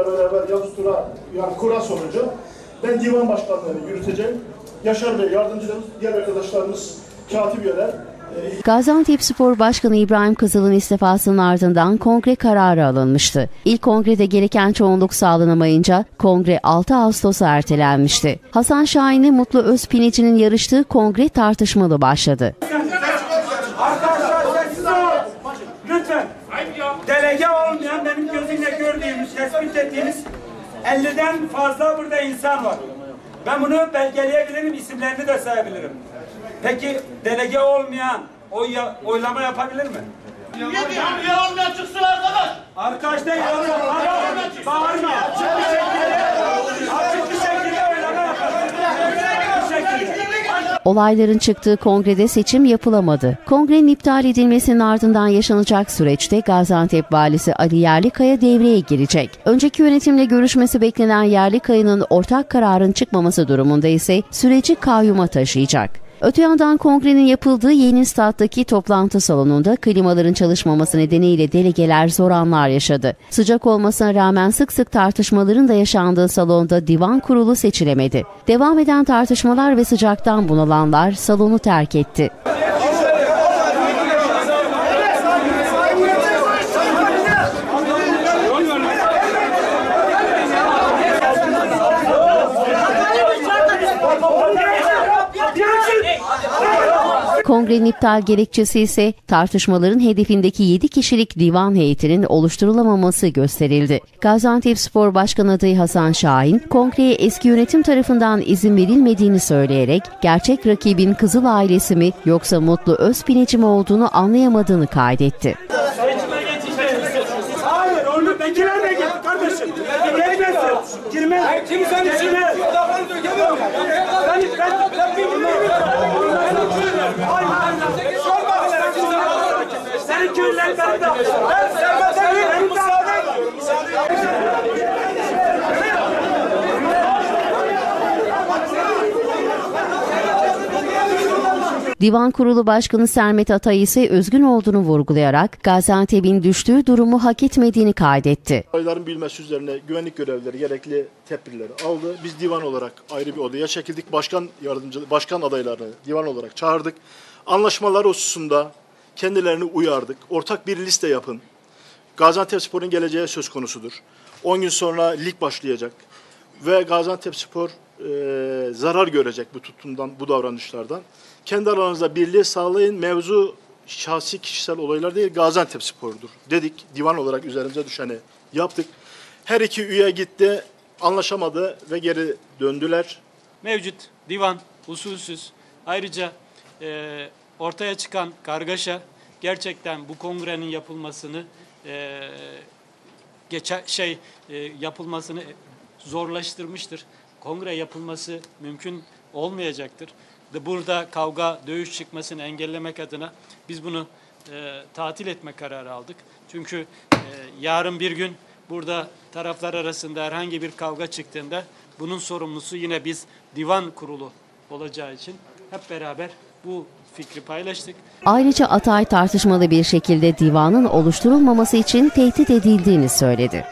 arkadaşlarla beraber yazı tura, yani kura sonucu ben divan başkanlığını yürüteceğim. Yaşar Bey yardımcılarımız, diğer arkadaşlarımız, katip üyeler e, Gaziantep Spor Başkanı İbrahim Kızıl'ın istifasının ardından kongre kararı alınmıştı. İlk kongrede gereken çoğunluk sağlanamayınca kongre 6 Ağustos'a ertelenmişti. Hasan Şahin'le Mutlu Özpinici'nin yarıştığı kongre tartışmalı başladı. Delege olmayan benim gözümle gördüğümüz, tespit ettiğimiz 50'den fazla burada insan var. Ben bunu belgeleyebilirim, isimlerini de sayabilirim. Peki delege olmayan oy, oylama yapabilir mi? Niye olmayan çıksın arkadaş? Arkadaşlar yalan bağırma. Açık bir şekilde, açık bir şekilde oylama yapalım. Açık bir şekilde. Olayların çıktığı kongrede seçim yapılamadı. Kongrenin iptal edilmesinin ardından yaşanacak süreçte Gaziantep Valisi Ali Yerlikaya devreye girecek. Önceki yönetimle görüşmesi beklenen Yerlikaya'nın ortak kararın çıkmaması durumunda ise süreci kayyuma taşıyacak. Öte yandan kongrenin yapıldığı yeni stat'taki toplantı salonunda klimaların çalışmaması nedeniyle delegeler zor anlar yaşadı. Sıcak olmasına rağmen sık sık tartışmaların da yaşandığı salonda divan kurulu seçilemedi. Devam eden tartışmalar ve sıcaktan bunalanlar salonu terk etti. Kongrenin iptal gerekçesi ise tartışmaların hedefindeki 7 kişilik divan heyetinin oluşturulamaması gösterildi. Gaziantep Spor Başkanı adayı Hasan Şahin, kongreye eski yönetim tarafından izin verilmediğini söyleyerek gerçek rakibin Kızıl ailesi mi yoksa Mutlu Özpineci mi olduğunu anlayamadığını kaydetti. Hayır, onu bekler de gel kardeşim. Gelmesin. Girmez. Kimsenin içine. Ben, ben, ben bilmiyorum. Senin köyler bende. Ben sevmeden müsaade. Divan Kurulu Başkanı Sermet Atay ise özgün olduğunu vurgulayarak Gaziantep'in düştüğü durumu hak etmediğini kaydetti. olayların bilmesi üzerine güvenlik görevlileri gerekli tedbirleri aldı. Biz divan olarak ayrı bir odaya çekildik. Başkan yardımcı, başkan adaylarını divan olarak çağırdık. Anlaşmalar hususunda kendilerini uyardık. Ortak bir liste yapın. Gaziantepspor'un geleceği söz konusudur. 10 gün sonra lig başlayacak ve Gaziantepspor e, zarar görecek bu tutumdan, bu davranışlardan. Kendi aranızda birliği sağlayın. Mevzu şahsi kişisel olaylar değil Gaziantepspor'dur dedik. Divan olarak üzerimize düşeni yaptık. Her iki üye gitti, anlaşamadı ve geri döndüler. mevcut divan usulsüz. Ayrıca e, ortaya çıkan kargaşa gerçekten bu kongrenin yapılmasını e, geçe, şey e, yapılmasını zorlaştırmıştır. Kongre yapılması mümkün olmayacaktır. De Burada kavga, dövüş çıkmasını engellemek adına biz bunu e, tatil etme kararı aldık. Çünkü e, yarın bir gün burada taraflar arasında herhangi bir kavga çıktığında bunun sorumlusu yine biz divan kurulu olacağı için hep beraber bu fikri paylaştık. Ayrıca Atay tartışmalı bir şekilde divanın oluşturulmaması için tehdit edildiğini söyledi.